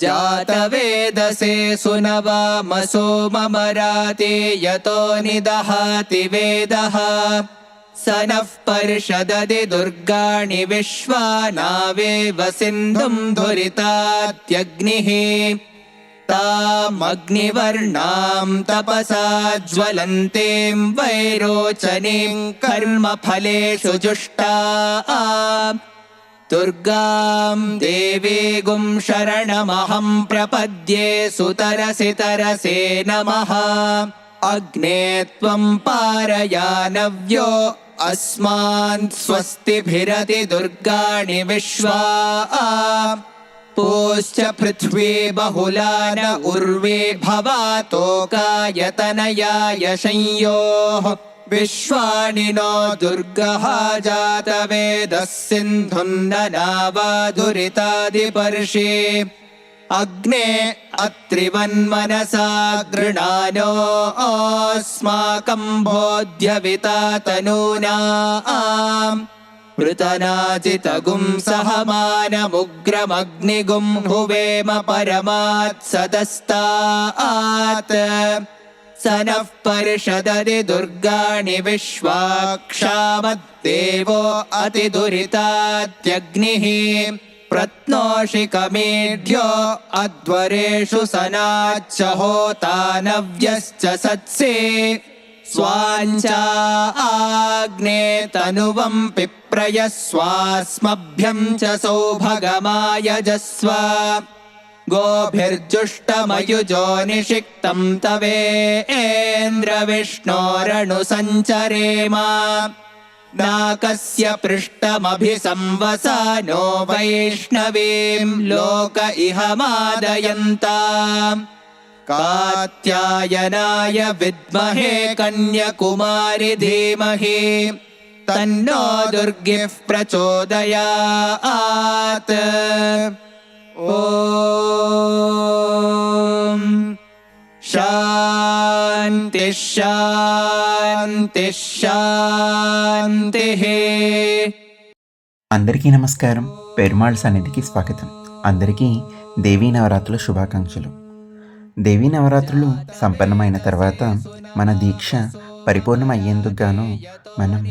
जातवेदसे सुनवामसो मम राते यतो निदहाति वेदः। स नः पर्षदति दुर्गाणि विश्वानावेव सिन्धुम् धुरितात्यग्निः। तामग्निवर्णाम् तपसा ज्वलन्तीम् वैरोचनीम् कर्मफलेषु जुष्टा दुर्गाम् देवीगुं शरणमहम् प्रपद्ये सुतरसि तरसे नमः। अग्ने त्वम् पारयानव्यो अस्मान् स्वस्तिभिरति दुर्गाणि विश्वा। पोश्च पृथ्वी बहुला न उर्वे भवातोकायतनयाय संयोः विश्वानि नो दुर्गः जातवेदः सिन्धुन्ननावाधुरितादिपर्षि अग्ने अत्रिवन्मनसा गृणानो अस्माकम् बोध्यविता तनूना पृतनाचितगुं सहमानमुग्रमग्निगुं हुवेम परमात् सदस्तात् स नः पर्षदति दुर्गाणि विश्वाक्षामद्देवो अतिदुरितात्यग्निः प्रत्नोषिकमेढ्यो अध्वरेषु सनाच्च होतानव्यश्च सत्से स्वाञ्चा आग्ने तनुवम् पिप्रय स्वास्मभ्यम् च सौभगमायजस्व गोभिर्जुष्टमयुजो निषिक्तम् तवेन्द्रविष्णोरनुसञ्चरेम नाकस्य पृष्ठमभिसंवसानो वैष्णवीम् लोक इह मादयन्ताम् कात्यायनाय विद्महे कन्यकुमारि धीमहि तन्नो दुर्गिः प्रचोदयात् ॐ शान्तिः शान्तिः शान्तिः అందరికీ నమస్కారం పెరుమాళ్ సన్నిధికి స్వాగతం అందరికీ దేవీ నవరాత్రుల శుభాకాంక్షలు దేవీ నవరాత్రులు సంపన్నమైన తర్వాత మన దీక్ష పరిపూర్ణం అయ్యేందుకు గాను మనం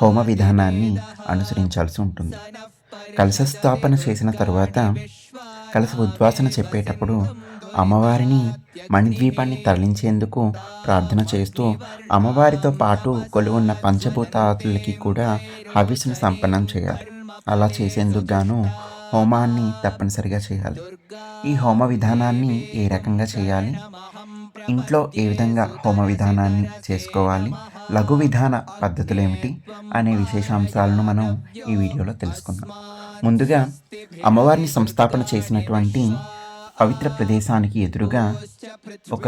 హోమ విధానాన్ని అనుసరించాల్సి ఉంటుంది కలశ స్థాపన చేసిన తర్వాత కలిసి ఉద్వాసన చెప్పేటప్పుడు అమ్మవారిని మణిద్వీపాన్ని తరలించేందుకు ప్రార్థన చేస్తూ అమ్మవారితో పాటు కొలువున్న పంచభూతాతులకి కూడా హవిస్సును సంపన్నం చేయాలి. అలా చేసేందుకు గాను హోమాన్ని తప్పనిసరిగా చేయాలి. ఈ హోమ విధానాన్ని ఏ రకంగా చేయాలి? ఇంట్లో ఏ విధంగా హోమ విధానాన్ని చేసుకోవాలి? లఘు విధాన పద్ధతులు ఏమిటి? అనే విశేషాంశాలను మనం ఈ వీడియోలో తెలుసుకుందాం. ముందుగా అమ్మవారిని సంస్థాపన చేసినటువంటి పవిత్ర ప్రదేశానికి ఎదురుగా ఒక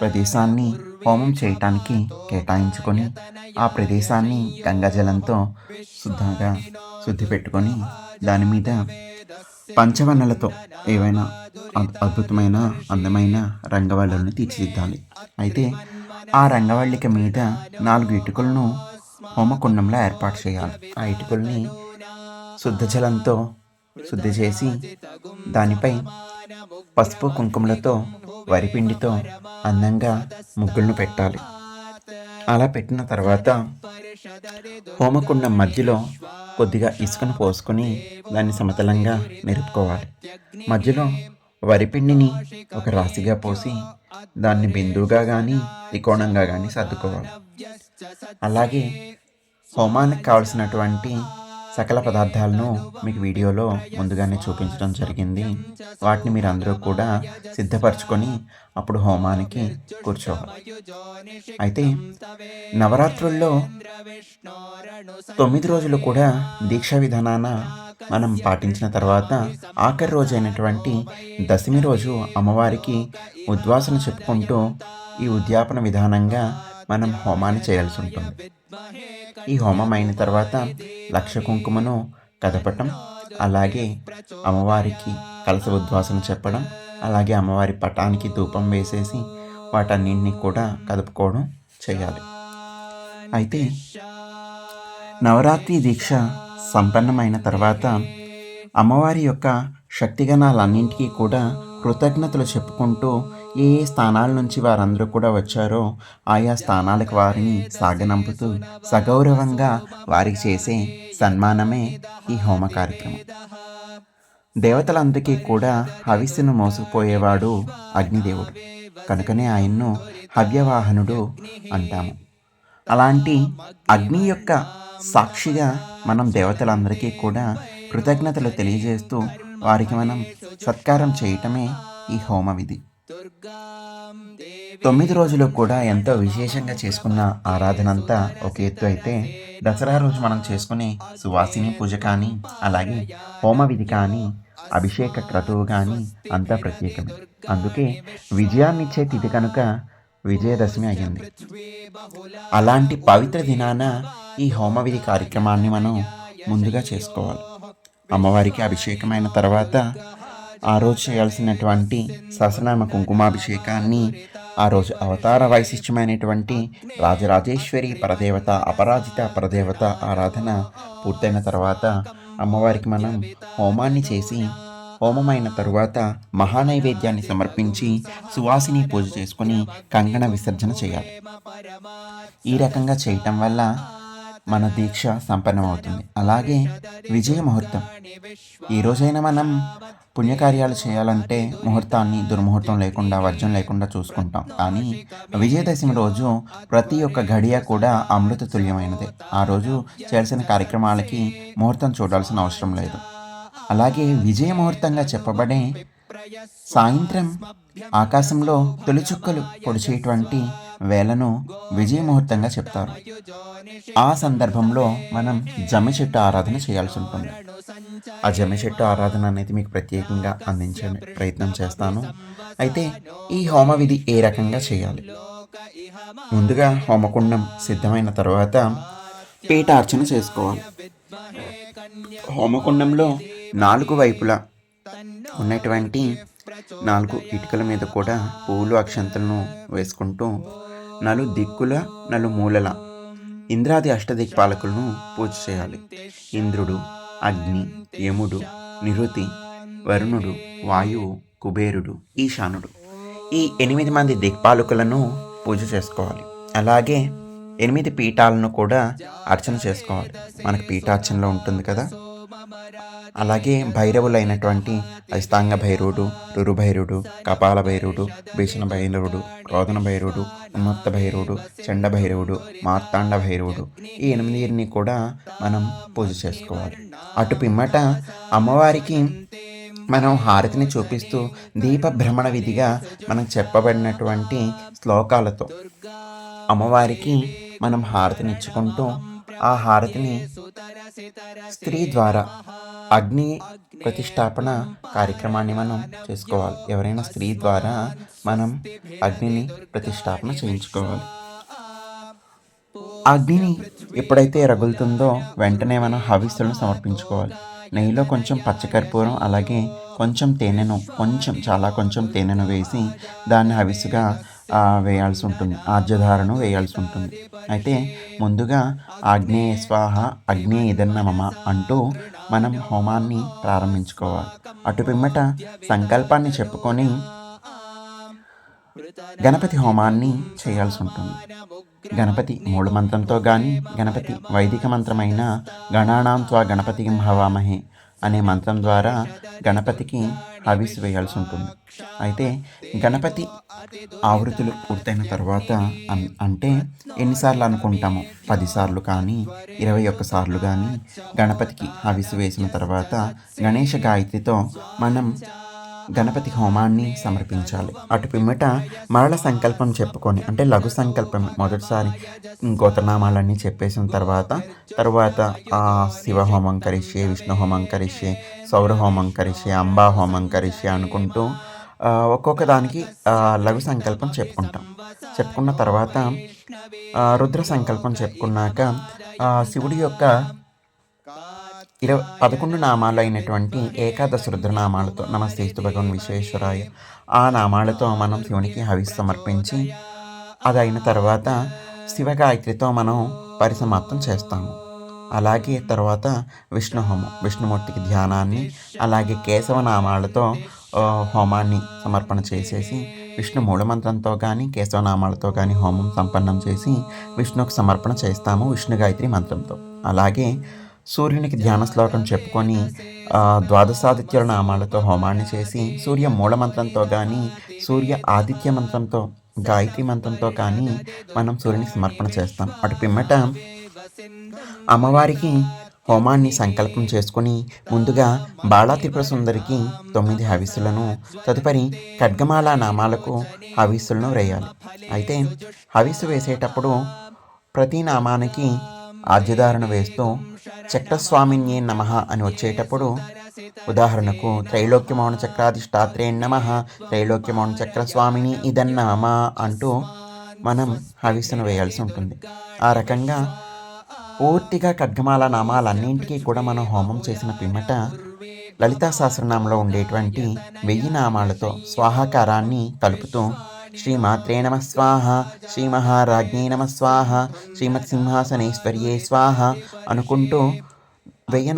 ప్రదేశాన్ని హోమం చేయటానికి కేటాయించుకొని ఆ ప్రదేశాన్ని గంగాజలంతో శుద్ధంగా శుద్ధి పెట్టుకొని దాని మీద పంచవర్ణలతో ఏవైనా అద్భుతమైన అందమైన రంగవల్లులను తీర్చిదిద్దాలి. అయితే ఆ రంగవల్లిక మీద నాలుగు ఇటుకలను హోమకుండంలో ఏర్పాటు చేయాలి. ఆ ఇటుకల్ని శుద్ధ జలంతో శుద్ధి చేసి దానిపై పసుపు కుంకుమలతో వరిపిండితో అందంగా ముగ్గులను పెట్టాలి. అలా పెట్టిన తర్వాత హోమకుండం మధ్యలో కొద్దిగా ఇసుకను పోసుకొని దాన్ని సమతలంగా నిరుపుకోవాలి మధ్యలో వరిపిండిని ఒక రాశిగా పోసి దాన్ని బిందువుగా కానీ త్రికోణంగా కానీ సర్దుకోవాలి. అలాగే హోమానికి కావలసినటువంటి సకల పదార్థాలను మీకు వీడియోలో ముందుగానే చూపించడం జరిగింది. వాటిని మీరు అందరూ కూడా సిద్ధపరచుకొని అప్పుడు హోమానికి కూర్చోవాలి. అయితే నవరాత్రుల్లో తొమ్మిది రోజులు కూడా దీక్షా విధానాన మనం పాటించిన తర్వాత ఆఖరి రోజు అయినటువంటి దశమి రోజు అమ్మవారికి ఉద్వాసన చెప్పుకుంటూ ఈ ఉద్యాపన విధానంగా మనం హోమాన్ని చేయాల్సి ఉంటుంది. ఈ హోమం అయిన తర్వాత లక్ష కుంకుమను కదపటం అలాగే అమ్మవారికి కలస ఉద్వాసన చెప్పడం అలాగే అమ్మవారి పటానికి ధూపం వేసేసి వాటన్నింటినీ కూడా కదుపుకోవడం చేయాలి. అయితే నవరాత్రి దీక్ష సంపన్నమైన తర్వాత అమ్మవారి యొక్క శక్తిగణాలన్నింటికీ కూడా కృతజ్ఞతలు చెప్పుకుంటూ ఏ స్థానాల నుంచి వారందరూ కూడా వచ్చారో ఆయా స్థానాలకు వారిని సాగనంపుతూ సగౌరవంగా వారికి చేసే సన్మానమే ఈ హోమ కార్యక్రమం. దేవతలందరికీ కూడా హవిస్సును మోసుకుపోయేవాడు అగ్నిదేవుడు. కనుకనే ఆయన్ను హవ్యవాహనుడు అంటాము. అలాంటి అగ్ని యొక్క సాక్షిగా మనం దేవతలందరికీ కూడా కృతజ్ఞతలు తెలియజేస్తూ వారికి మనం సత్కారం చేయటమే ఈ హోమ విధి తొమ్మిది రోజులు కూడా ఎంతో విశేషంగా చేసుకున్న ఆరాధన అంతా ఒక ఎత్తు అయితే దసరా రోజు మనం చేసుకునే సువాసిని పూజ కానీ అలాగే హోమ విధి కానీ అభిషేక క్రతువు కానీ అంతా ప్రత్యేకమే. అందుకే విజయాన్నిచ్చే తిథి కనుక విజయదశమి అయ్యింది. అలాంటి పవిత్ర దినాన ఈ హోమవిధి కార్యక్రమాన్ని మనం ముందుగా చేసుకోవాలి. అమ్మవారికి అభిషేకమైన తర్వాత ఆ రోజు చేయాల్సినటువంటి సహస్రనామ కుంకుమాభిషేకాన్ని ఆ రోజు అవతార వైశిష్ట్యమైనటువంటి రాజరాజేశ్వరి పరదేవత అపరాజిత పరదేవత ఆరాధన పూర్తయిన తర్వాత అమ్మవారికి మనం హోమాన్ని చేసి హోమమైన తరువాత మహానైవేద్యాన్ని సమర్పించి సువాసిని పూజ చేసుకుని కంగణ విసర్జన చేయాలి. ఈ రకంగా చేయటం వల్ల మన దీక్ష సంపన్నమవుతుంది. అలాగే విజయ ముహూర్తం. ఈ రోజైనా మనం పుణ్యకార్యాలు చేయాలంటే ముహూర్తాన్ని దుర్ముహూర్తం లేకుండా వర్జం లేకుండా చూసుకుంటాం. కానీ విజయదశమి రోజు ప్రతి ఒక్క గడియ కూడా అమృత తుల్యమైనదే. ఆ రోజు చేయాల్సిన కార్యక్రమాలకి ముహూర్తం చూడాల్సిన అవసరం లేదు. అలాగే విజయ ముహూర్తంగా చెప్పబడే సాయంత్రం ఆకాశంలో తొలిచుక్కలు పొడిచేటువంటి వేళను విజయ ముహూర్తంగా చెప్తారు. ఆ సందర్భంలో మనం జమ్మి చెట్టు ఆరాధన చేయాల్సి ఉంటుంది. ఆ జమ్మి చెట్టు ఆరాధన అనేది మీకు ప్రత్యేకంగా అందించే ప్రయత్నం చేస్తాను. అయితే ఈ హోమ విధి ఏ రకంగా చేయాలి? ముందుగా హోమకుండం సిద్ధమైన తర్వాత పీఠార్చన చేసుకోవాలి. హోమకుండంలో నాలుగు వైపులా ఉన్నటువంటి నాలుగు ఇటుకల మీద కూడా పువ్వులు అక్షంతలను వేసుకుంటూ నలు దిక్కుల నలు మూలల. ఇంద్రాది అష్టదిక్పాలకులను పూజ చేయాలి ఇంద్రుడు అగ్ని యముడు నిరుతి వరుణుడు వాయువు కుబేరుడు ఈశానుడు. ఈ ఎనిమిది మంది దిక్పాలకులను పూజ చేసుకోవాలి. అలాగే ఎనిమిది పీఠాలను కూడా అర్చన చేసుకోవాలి. మనకు పీఠార్చనలో ఉంటుంది కదా? అలాగే భైరవులైనటువంటి అస్తాంగ భైరవుడు రురుభైరుడు కపాల భైరవుడు భీషణ భైరవుడు రోదన భైరవుడు ఉన్మత్త భైరవుడు చండ భైరవుడు మార్తాండ భైరవుడు ఈ ఎనిమిదిని కూడా మనం పూజ చేసుకోవాలి. అటు పిమ్మట అమ్మవారికి మనం హారతిని చూపిస్తూ దీప భ్రమణ విధిగా మనం చెప్పబడినటువంటి శ్లోకాలతో అమ్మవారికి మనం హారతిని ఇచ్చుకుంటూ ఆ హారతిని స్త్రీ ద్వారా అగ్ని ప్రతిష్టాపన కార్యక్రమాన్ని మనం చేసుకోవాలి. ఎవరైనా స్త్రీ ద్వారా మనం అగ్నిని ప్రతిష్టాపన చేయించుకోవాలి. అగ్నిని ఎప్పుడైతే రగులుతుందో వెంటనే మనం హవిస్సులను సమర్పించుకోవాలి. నెయ్యిలో కొంచెం పచ్చకర్పూరం అలాగే కొంచెం తేనెను కొంచెం చాలా కొంచెం తేనెను వేసి దాన్ని హవిస్సుగా వేయాల్సి ఉంటుంది. ఆర్జధారను వేయాల్సి ఉంటుంది. అయితే ముందుగా ఆగ్నేయ స్వాహ అగ్నే ఇదన్న మమ అంటూ మనం హోమాన్ని ప్రారంభించుకోవాలి. అటు పిమ్మట సంకల్పాన్ని చెప్పుకొని గణపతి హోమాన్ని చేయాల్సి ఉంటుంది. గణపతి మూడు మంత్రంతో కానీ గణపతి వైదిక మంత్రమైన గణానాం త్వా గణపతి హవామహే అనే మంత్రం ద్వారా గణపతికి హవిస్ వేయాల్సి ఉంటుంది. అయితే గణపతి ఆవృత్తులు పూర్తయిన తర్వాత అంటే ఎన్నిసార్లు అనుకుంటామో పదిసార్లు కానీ ఇరవై ఒక్క సార్లు కానీ గణపతికి హవిస్ వేసిన తర్వాత గణేష గాయత్రితో మనం గణపతి హోమాన్ని సమర్పించాలి. అటు పిమ్మట మరల సంకల్పం చెప్పుకొని అంటే లఘు సంకల్పం మొదటిసారి గోత్రనామాలన్నీ చెప్పేసిన తర్వాత తర్వాత ఆ శివ హోమం కరిషే విష్ణు హోమం కరిషే సౌర హోమం కరిషే అంబా హోమం కరిషే అనుకుంటూ ఒక్కొక్క దానికి లఘు సంకల్పం చెప్పుకుంటాం. చెప్పుకున్న తర్వాత రుద్ర సంకల్పం చెప్పుకున్నాక శివుడి యొక్క ఇరవై పదకొండు నామాలు అయినటువంటి ఏకాదశ రుద్రనామాలతో నమస్తేస్తు భగవన్ విశ్వేశ్వరాయ. ఆ నామాలతో మనం శివునికి హవిస్ సమర్పించి అది అయిన తర్వాత శివగాయత్రితో మనం పరిసమాప్తం చేస్తాము. అలాగే తర్వాత విష్ణు హోమం విష్ణుమూర్తికి ధ్యానాన్ని అలాగే కేశవ నామాలతో హోమాన్ని సమర్పణ చేసేసి విష్ణు మూలమంత్రంతో కానీ కేశవనామాలతో కానీ హోమం సంపన్నం చేసి విష్ణుకు సమర్పణ చేస్తాము విష్ణు గాయత్రి మంత్రంతో. అలాగే సూర్యునికి ధ్యాన శ్లోకం చెప్పుకొని ఆ, ద్వాదశాదిత్యుల నామాలతో హోమాన్ని చేసి సూర్య మూలమంత్రంతో కానీ సూర్య ఆదిత్య మంత్రంతో గాయత్రి మంత్రంతో కానీ మనం సూర్యునికి సమర్పణ చేస్తాం. అటు పిమ్మట అమ్మవారికి హోమాన్ని సంకల్పం చేసుకుని ముందుగా బాలా త్రిపుర సుందరికి తొమ్మిది హవిస్సులను తదుపరి ఖడ్గమాల నామాలకు హవిస్సులను వేయాలి. అయితే హవిస్సు వేసేటప్పుడు ప్రతి నామానికి ఆద్యధారణ వేస్తూ చక్రస్వామిన్యే నమ అని వచ్చేటప్పుడు ఉదాహరణకు త్రైలోక్యమౌన చక్రాధిష్టాత్రే నమ త్రైలోక్యమౌన చక్రస్వామిని ఇదన్నమా అంటూ మనం హవిస్సును వేయాల్సి ఉంటుంది. ఆ రకంగా పూర్తిగా ఖడ్గమాల నామాలన్నింటికీ కూడా మనం హోమం చేసిన పిమ్మట లలితా సహస్రనామంలో ఉండేటువంటి వెయ్యి నామాలతో స్వాహాకారాన్ని కలుపుతూ శ్రీమాత్రే నమ స్వాహ శ్రీమహారాజ్ఞే నమ స్వాహ శ్రీమత్ సింహాసనేశ్వర్యే స్వాహ అనుకుంటూ వెయ్యి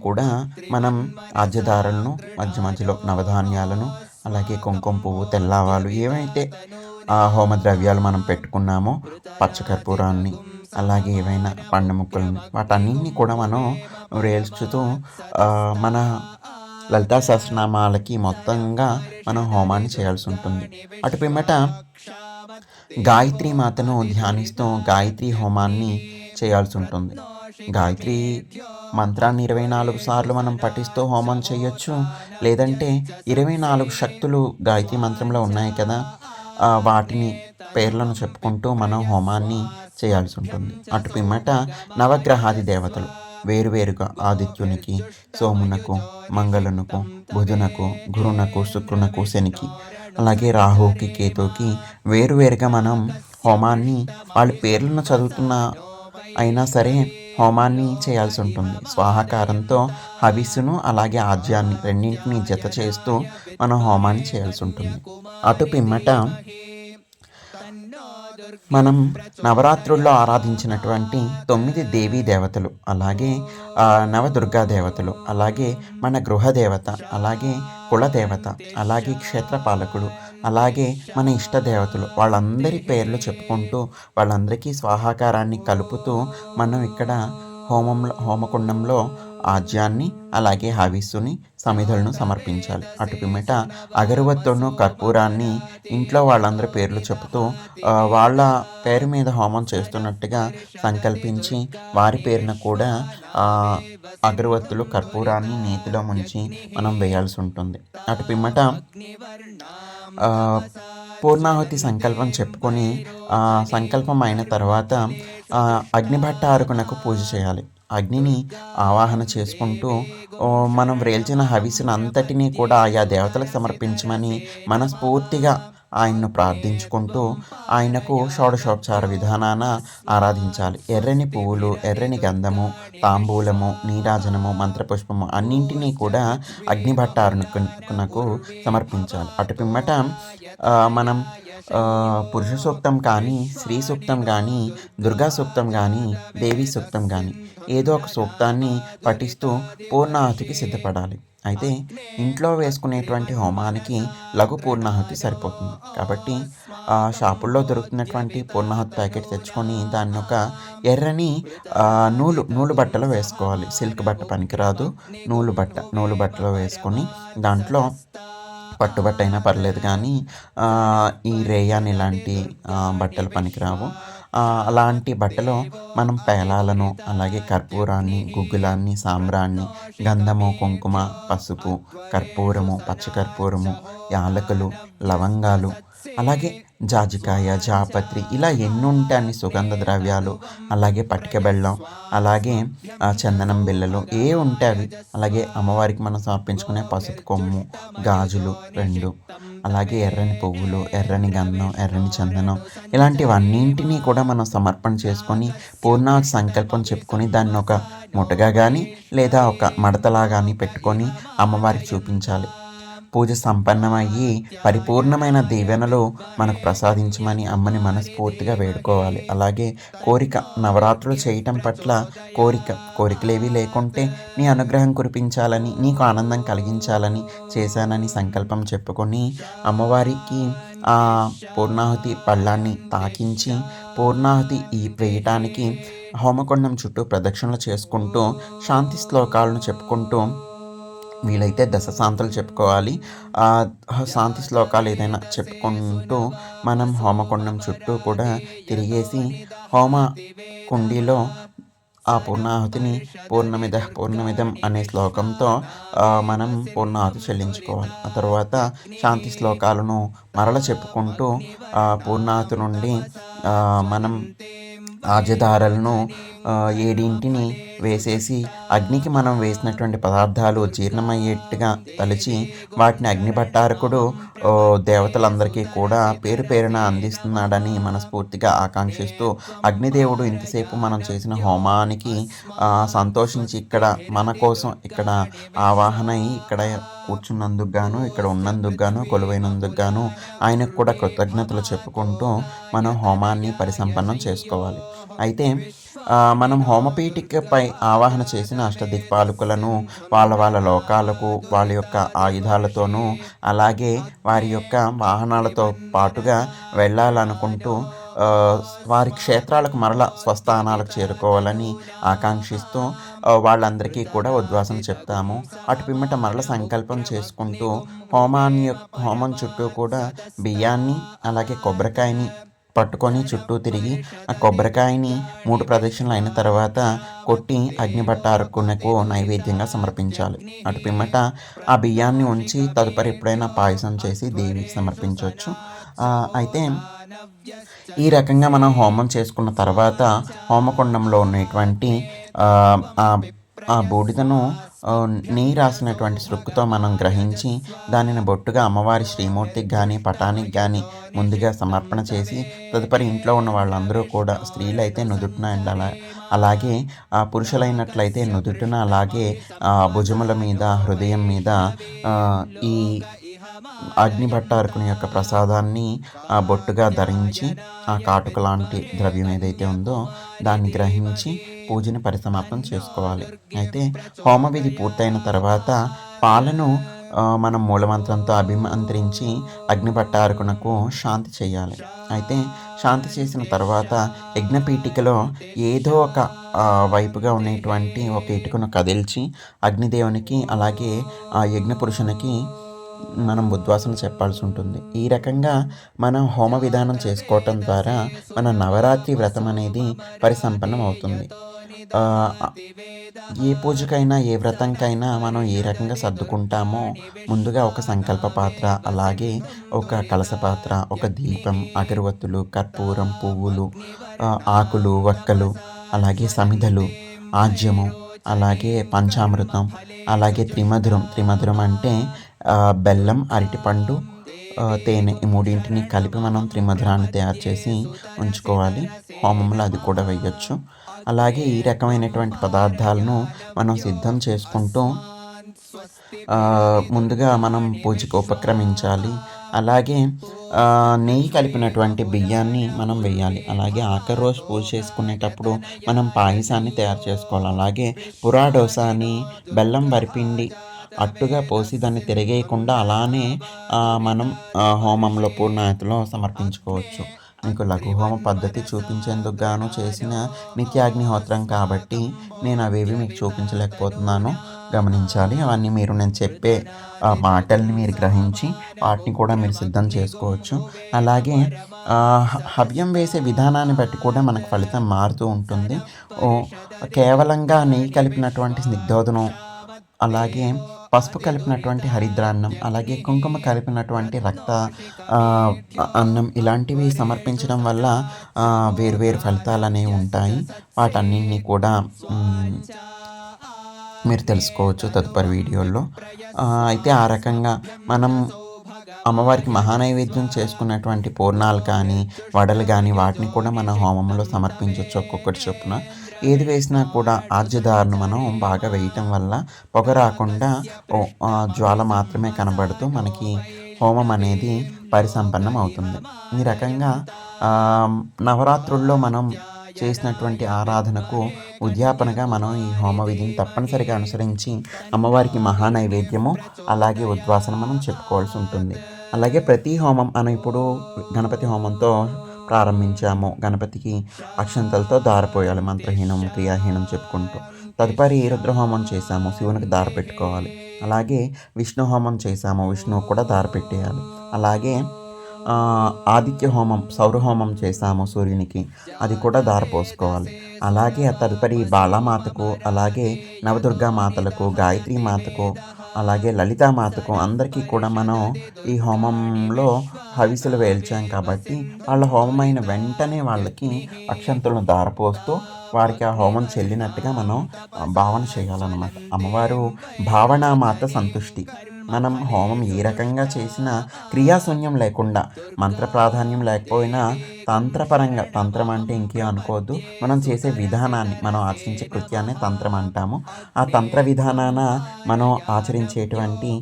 కూడా మనం ఆజ్యధారలను మధ్య మధ్యలో నవధాన్యాలను అలాగే కుంకుమ పువ్వు తెల్లవాలు ఏవైతే ఆ హోమ ద్రవ్యాలు మనం పెట్టుకున్నామో పచ్చకర్పూరాన్ని అలాగే ఏవైనా పండు ముక్కలని వాటన్నింటినీ కూడా మనం వేల్చుతూ మన లలితా సహస్రనామాలకి మొత్తంగా మనం హోమాన్ని చేయాల్సి ఉంటుంది. అటు పిమ్మట గాయత్రి మాతను ధ్యానిస్తూ గాయత్రి హోమాన్ని చేయాల్సి ఉంటుంది. గాయత్రి మంత్రాన్ని ఇరవై నాలుగు సార్లు మనం పఠిస్తూ హోమం చేయొచ్చు. లేదంటే ఇరవై నాలుగు శక్తులు గాయత్రి మంత్రంలో ఉన్నాయి కదా వాటిని పేర్లను చెప్పుకుంటూ మనం హోమాన్ని చేయాల్సి ఉంటుంది. అటు పిమ్మట నవగ్రహాది దేవతలు. వేరువేరుగా ఆదిత్యునికి సోమునకు మంగళునకు బుధునకు గురునకు శుక్రునకు శనికి అలాగే రాహుకి కేతుకి వేరువేరుగా మనం హోమాన్ని వాళ్ళ పేర్లను చదువుతున్న అయినా సరే హోమాన్ని చేయాల్సి ఉంటుంది. స్వాహాకారంతో హవిస్సును అలాగే ఆజ్యాన్ని రెండింటిని జత చేస్తూ మనం హోమాన్ని చేయాల్సి ఉంటుంది. అటు పిమ్మట మనం నవరాత్రుల్లో ఆరాధించినటువంటి తొమ్మిది దేవీ దేవతలు అలాగే నవదుర్గా దేవతలు అలాగే మన గృహ దేవత అలాగే కులదేవత అలాగే క్షేత్రపాలకుడు అలాగే మన ఇష్ట దేవతలు వాళ్ళందరి పేర్లు చెప్పుకుంటూ వాళ్ళందరికీ స్వాహాకారాన్ని కలుపుతూ మనం ఇక్కడ హోమంలో హోమకుండంలో ఆజ్యాన్ని అలాగే హవిస్సుని సమిధులను సమర్పించాలి. అటు పిమ్మట అగరవత్తును కర్పూరాన్ని ఇంట్లో వాళ్ళందరి పేర్లు చెబుతూ వాళ్ళ పేరు మీద హోమం చేస్తున్నట్టుగా సంకల్పించి వారి పేరున కూడా అగరవత్తులు కర్పూరాన్ని నేతిలో ముంచి మనం వేయాల్సి ఉంటుంది. అటు పిమ్మట పూర్ణాహుతి సంకల్పం చెప్పుకొని సంకల్పం అయిన తర్వాత అగ్నిభట్ట అరుకునకు పూజ చేయాలి. అగ్నిని ఆవాహన చేసుకుంటూ మనం వ్రేల్చిన హవిస్సును అంతటినీ కూడా ఆయా దేవతలకు సమర్పించమని మనస్ఫూర్తిగా ఆయన్ను ప్రార్థించుకుంటూ ఆయనకు షోడశోపచార విధానాన ఆరాధించాలి. ఎర్రని పువ్వులు ఎర్రని గంధము తాంబూలము నీరాజనము మంత్రపుష్పము అన్నింటినీ కూడా అగ్నిభట్టారునకు సమర్పించాలి. అటు పిమ్మట మనం పురుష సూక్తం కానీ స్త్రీ సూక్తం కానీ దుర్గా సూక్తం కానీ దేవీ సూక్తం కానీ ఏదో ఒక సూక్తాన్ని పఠిస్తూ పూర్ణాహుతికి సిద్ధపడాలి. అయితే ఇంట్లో వేసుకునేటువంటి హోమానికి లఘు పూర్ణాహుతి సరిపోతుంది. కాబట్టి ఆ, షాపుల్లో దొరుకుతున్నటువంటి పూర్ణాహుతి ప్యాకెట్ తెచ్చుకొని దాన్ని ఒక ఎర్రని నూలు నూలు బట్టలో వేసుకోవాలి. సిల్క్ బట్ట పనికిరాదు. నూలు బట్ట నూలు బట్టలో వేసుకొని దాంట్లో పట్టుబట్ట అయినా పర్లేదు కానీ ఈ రేయాన్ ఇలాంటి బట్టలు పనికిరావు. అలాంటి బట్టలో మనం పేలాలను అలాగే కర్పూరాన్ని గుగ్గులాన్ని సాంబ్రాన్ని గంధము కుంకుమ పసుపు కర్పూరము పచ్చకర్పూరము యాలకులు లవంగాలు అలాగే జాజికాయ జాపత్రి ఇలా ఎన్నుంటే సుగంధ ద్రవ్యాలు అలాగే పటిక బెల్లం అలాగే చందనం బిళ్ళలు ఏ ఉంటాయి అలాగే అమ్మవారికి మనం సమర్పించుకునే పసుపు కొమ్ము గాజులు రెండు అలాగే ఎర్రని పువ్వులు ఎర్రని గంధం ఎర్రని చందనం ఇలాంటివన్నింటినీ కూడా మనం సమర్పణ చేసుకొని పూర్ణ సంకల్పం చెప్పుకొని దాన్ని ఒక ముటగా కానీ లేదా ఒక మడతలా కానీ పెట్టుకొని అమ్మవారికి చూపించాలి. పూజ సంపన్నమయ్యి పరిపూర్ణమైన దీవెనలు మనకు ప్రసాదించమని అమ్మని మనస్ఫూర్తిగా వేడుకోవాలి. అలాగే కోరిక నవరాత్రులు చేయటం పట్ల కోరిక కోరికలేవి లేకుంటే నీ అనుగ్రహం కురిపించాలని నీకు ఆనందం కలిగించాలని చేశానని సంకల్పం చెప్పుకొని అమ్మవారికి ఆ పూర్ణాహుతి పళ్ళాన్ని తాకించి పూర్ణాహుతి ఈ వేయటానికి హోమకొండం చుట్టూ ప్రదక్షిణలు చేసుకుంటూ శాంతి శ్లోకాలను చెప్పుకుంటూ వీలైతే దశ శాంతులు చెప్పుకోవాలి. ఆ శాంతి శ్లోకాలు ఏదైనా చెప్పుకుంటూ మనం హోమకొండం చుట్టూ కూడా తిరిగేసి హోమ కుండీలో ఆ పూర్ణాహుతిని పూర్ణమిద పూర్ణమిదం అనే శ్లోకంతో మనం పూర్ణాహుతి చెల్లించుకోవాలి. ఆ తర్వాత శాంతి శ్లోకాలను మరల చెప్పుకుంటూ ఆ పూర్ణాహుతి నుండి మనం ఆజ్యధారలను ఏడింటిని వేసేసి అగ్నికి మనం వేసినటువంటి పదార్థాలు జీర్ణమయ్యేట్టుగా తలిచి వాటిని అగ్నిపట్టారకుడు దేవతలందరికీ కూడా పేరు పేరున అందిస్తున్నాడని మనస్ఫూర్తిగా ఆకాంక్షిస్తూ అగ్నిదేవుడు ఇంతసేపు మనం చేసిన హోమానికి సంతోషించి ఇక్కడ మన కోసం ఇక్కడ ఆవాహనై ఇక్కడ కూర్చున్నందుకు గాను ఇక్కడ ఉన్నందుకు గాను కొలువైనందుకు గాను ఆయనకు కూడా కృతజ్ఞతలు చెప్పుకుంటూ మనం హోమాన్ని పరిసంపన్నం చేసుకోవాలి. అయితే మనం హోమపీఠికపై ఆవాహన చేసిన అష్టదిక్పాలకులను వాళ్ళ వాళ్ళ లోకాలకు వాళ్ళ యొక్క ఆయుధాలతోనూ అలాగే వారి యొక్క వాహనాలతో పాటుగా వెళ్ళాలనుకుంటూ వారి క్షేత్రాలకు మరల స్వస్థానాలకు చేరుకోవాలని ఆకాంక్షిస్తూ వాళ్ళందరికీ కూడా ఉద్వాసన చెప్తాము. అటు పిమ్మట మరల సంకల్పం చేసుకుంటూ హోమాన్ని యొక్క- హోమం చుట్టూ కూడా బియ్యాన్ని అలాగే కొబ్బరికాయని పట్టుకొని చుట్టూ తిరిగి ఆ కొబ్బరికాయని మూడు ప్రదక్షిణలు అయిన తర్వాత కొట్టి అగ్నిభట్టారకునకు నైవేద్యంగా సమర్పించాలి. అటు పిమ్మట ఆ బియ్యాన్ని ఉంచి తదుపరి ఎప్పుడైనా పాయసం చేసి దేవికి సమర్పించవచ్చు. అయితే ఈ రకంగా మనం హోమం చేసుకున్న తర్వాత హోమకుండంలో ఉన్నటువంటి ఆ, బూడిదను నీ రాసినటువంటి సృక్కుతో మనం గ్రహించి దానిని బొట్టుగా అమ్మవారి శ్రీమూర్తికి కానీ పటానికి కానీ ముందుగా సమర్పణ చేసి తదుపరి ఇంట్లో ఉన్న వాళ్ళందరూ కూడా స్త్రీలైతే నుదుటిన అండ్ అలా అలాగే ఆ పురుషులైనట్లయితే నుదుటిన అలాగే ఆ, భుజముల మీద హృదయం మీద ఈ అగ్నిభట్టారకుని యొక్క ప్రసాదాన్ని ఆ బొట్టుగా ధరించి ఆ కాటుక లాంటి ద్రవ్యం ఏదైతే ఉందో దాన్ని గ్రహించి పూజని పరిసమాప్తం చేసుకోవాలి. అయితే హోమ విధి పూర్తయిన తర్వాత పాలను మనం మూలమంత్రంతో అభిమంత్రించి అగ్నిభట్టారకునకు శాంతి చేయాలి. అయితే శాంతి చేసిన తర్వాత యజ్ఞపీఠికలో ఏదో ఒక వైపుగా ఉన్నటువంటి ఒక ఇటుకను కదిల్చి అగ్నిదేవునికి అలాగే ఆ యజ్ఞ పురుషునికి మనం ఉద్వాసన చెప్పాల్సి ఉంటుంది. ఈ రకంగా మనం హోమ విధానం చేసుకోవటం ద్వారా మన నవరాత్రి వ్రతం అనేది పరిసంపన్నం అవుతుంది. ఏ పూజకైనా ఏ వ్రతంకైనా మనం ఏ రకంగా సర్దుకుంటామో ముందుగా ఒక సంకల్ప పాత్ర అలాగే ఒక కలస పాత్ర ఒక దీపం అగరవత్తులు కర్పూరం పువ్వులు ఆకులు వక్కలు అలాగే సమిధలు ఆజ్యము అలాగే పంచామృతం అలాగే త్రిమధురం. త్రిమధురం అంటే బెల్లం అరటిపండు తేనె ఈ మూడింటిని కలిపి మనం త్రిమధురాన్ని తయారు చేసి ఉంచుకోవాలి. హోమంలో అది కూడా వేయచ్చు. అలాగే ఈ రకమైనటువంటి పదార్థాలను మనం సిద్ధం చేసుకుంటూ ముందుగా మనం పూజకు ఉపక్రమించాలి. అలాగే నెయ్యి కలిపినటువంటి బియ్యాన్ని మనం వేయాలి. అలాగే ఆఖరి రోజు పూజ చేసుకునేటప్పుడు మనం పాయసాన్ని తయారు చేసుకోవాలి. అలాగే పురాడోసా అని బెల్లం వరిపిండి అట్టుగా పోసి దాన్ని తిరగేయకుండా అలానే మనం హోమంలో పూర్ణాయతిలో సమర్పించుకోవచ్చు. మీకు లఘుహోమ పద్ధతి చూపించేందుకు గాను చేసిన నిత్యాగ్నిహోత్రం కాబట్టి నేను అవేవి మీకు చూపించలేకపోతున్నాను. గమనించాలి. అవన్నీ మీరు నేను చెప్పే మాటల్ని మీరు గ్రహించి వాటిని కూడా మీరు సిద్ధం చేసుకోవచ్చు. అలాగే హవ్యం వేసే విధానాన్ని బట్టి కూడా మనకు ఫలితం మారుతూ ఉంటుంది. కేవలంగా నెయ్యి కలిపినటువంటి స్నిగ్ధోదనం అలాగే పసుపు కలిపినటువంటి హరిద్రాన్నం అలాగే కుంకుమ కలిపినటువంటి రక్త అన్నం ఇలాంటివి సమర్పించడం వల్ల వేరువేరు ఫలితాలు అనేవి ఉంటాయి. వాటన్నింటినీ కూడా మీరు తెలుసుకోవచ్చు తదుపరి వీడియోల్లో అయితే ఆ రకంగా మనం అమ్మవారికి మహానైవేద్యం చేసుకున్నటువంటి పూర్ణాలు కానీ వడలు కానీ వాటిని కూడా మన హోమంలో సమర్పించవచ్చు ఒక్కొక్కటి చొప్పున. ఏది వేసినా కూడా ఆర్జదారును మనం బాగా వేయటం వల్ల పొగ రాకుండా జ్వాల మాత్రమే కనబడుతూ మనకి హోమం అనేది పరిసంపన్నం అవుతుంది ఈ రకంగా నవరాత్రుల్లో మనం చేసినటువంటి ఆరాధనకు ఉద్యాపనగా మనం ఈ హోమ విధిని తప్పనిసరిగా అనుసరించి అమ్మవారికి మహా నైవేద్యము అలాగే ఉద్వాసన మనం చెప్పుకోవాల్సి ఉంటుంది. అలాగే ప్రతి హోమం మనం ఇప్పుడు గణపతి హోమంతో ప్రారంభించాము. గణపతికి అక్షంతలతో దారిపోయాలి మంత్రహీనం క్రియాహీనం చెప్పుకుంటూ. తదుపరి రుద్రహోమం చేశాము శివునికి దారి పెట్టుకోవాలి. అలాగే విష్ణు హోమం చేశాము విష్ణువు కూడా దారి పెట్టేయాలి. అలాగే ఆదిత్య హోమం సౌర హోమం చేశాము సూర్యునికి. అది కూడా దారిపోసుకోవాలి. అలాగే ఆ తదుపరి బాలామాతకు అలాగే నవదుర్గా మాతలకు గాయత్రి మాతకు అలాగే లలితామాతకు అందరికీ కూడా మనం ఈ హోమంలో హవిసులు వేల్చాం కాబట్టి వాళ్ళ హోమం అయిన వెంటనే వాళ్ళకి అక్షంతులను దారపోస్తూ వారికి ఆ హోమం చెల్లినట్టుగా మనం భావన చేయాలన్నమాట. అమ్మవారు భావనామాత సంతుష్టి. మనం హోమం ఏ రకంగా చేసినా క్రియాశూన్యం లేకుండా మంత్ర ప్రాధాన్యం లేకపోయినా తంత్రపరంగా తంత్రం అంటే ఇంకేం అనుకోవద్దు. మనం చేసే విధానాన్ని మనం ఆచరించే కృత్యాన్ని తంత్రం అంటాము. ఆ తంత్ర విధానాన మనం ఆచరించేటువంటి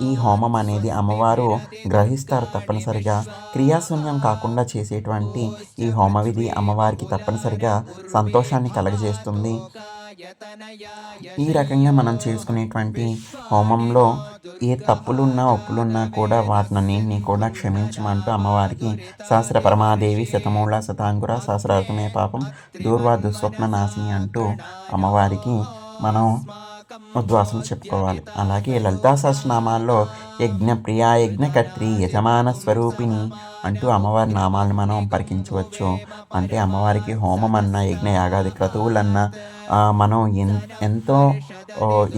ఈ హోమం అనేది అమ్మవారు గ్రహిస్తారు తప్పనిసరిగా. క్రియాశూన్యం కాకుండా చేసేటువంటి ఈ హోమ విధి అమ్మవారికి తప్పనిసరిగా సంతోషాన్ని కలగజేస్తుంది. ఈ రకంగా మనం చేసుకునేటువంటి హోమంలో ఏ తప్పులున్నా ఒప్పులున్నా కూడా వాటిని కూడా క్షమించమంటూ అమ్మవారికి సహస్ర పరమాదేవి శతమూల శతాంగుర సహస్రార్థమే పాపం దూర్వా దుస్వప్న నాశిని అంటూ అమ్మవారికి మనం ఉద్వాసం చెప్పుకోవాలి. అలాగే లలితా సహస్రనామాల్లో యజ్ఞ ప్రియా యజ్ఞకర్త్రి యజమాన స్వరూపిణి అంటూ అమ్మవారి నామాలను మనం పరికించవచ్చు. అంటే అమ్మవారికి హోమం అన్న యజ్ఞ యాగాది క్రతువులన్నా మనం ఎన్ ఎంతో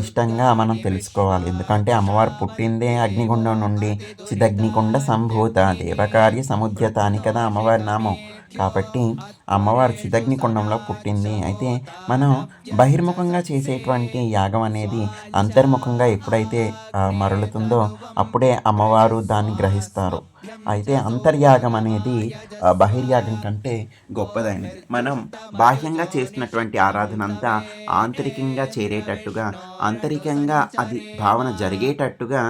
ఇష్టంగా మనం తెలుసుకోవాలి. ఎందుకంటే అమ్మవారు పుట్టిందే అగ్నిగుండం నుండి చిదగ్నికుండ సంభూత దేవకార్య సముద్యత అని కదా అమ్మవారి నామం. కాబట్టి అమ్మవారు చిదగ్ని కుండంలో పుట్టింది. అయితే మనం బహిర్ముఖంగా చేసేటువంటి యాగం అనేది అంతర్ముఖంగా ఎప్పుడైతే మరలుతుందో అప్పుడే అమ్మవారు దాన్ని గ్రహిస్తారు. అయితే అంతర్యాగం అనేది బహిర్యాగం కంటే గొప్పదైనది. మనం బాహ్యంగా చేస్తున్నటువంటి ఆరాధన అంతా ఆంతరికంగా చేరేటట్టుగా ఆంతరికంగా అది భావన జరిగేటట్టుగా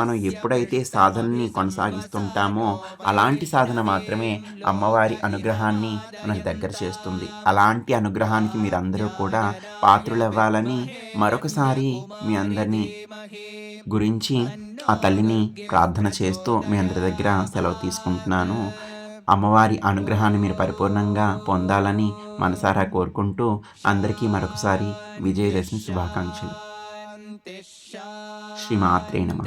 మనం ఎప్పుడైతే సాధనని కొనసాగిస్తుంటామో అలాంటి సాధన మాత్రమే అమ్మవారి అనుగ్రహాన్ని మనకు దగ్గర చేస్తుంది. అలాంటి అనుగ్రహానికి మీరందరూ కూడా పాత్రులవ్వాలని మరొకసారి మీ అందరినీ గురించి ఆ తల్లిని ప్రార్థన చేస్తూ మీ అందరి దగ్గర సెలవు తీసుకుంటున్నాను. అమ్మవారి అనుగ్రహాన్ని మీరు పరిపూర్ణంగా పొందాలని మనసారా కోరుకుంటూ అందరికీ మరొకసారి విజయదశమి శుభాకాంక్షలు. శ్రీమాత్రే నమ.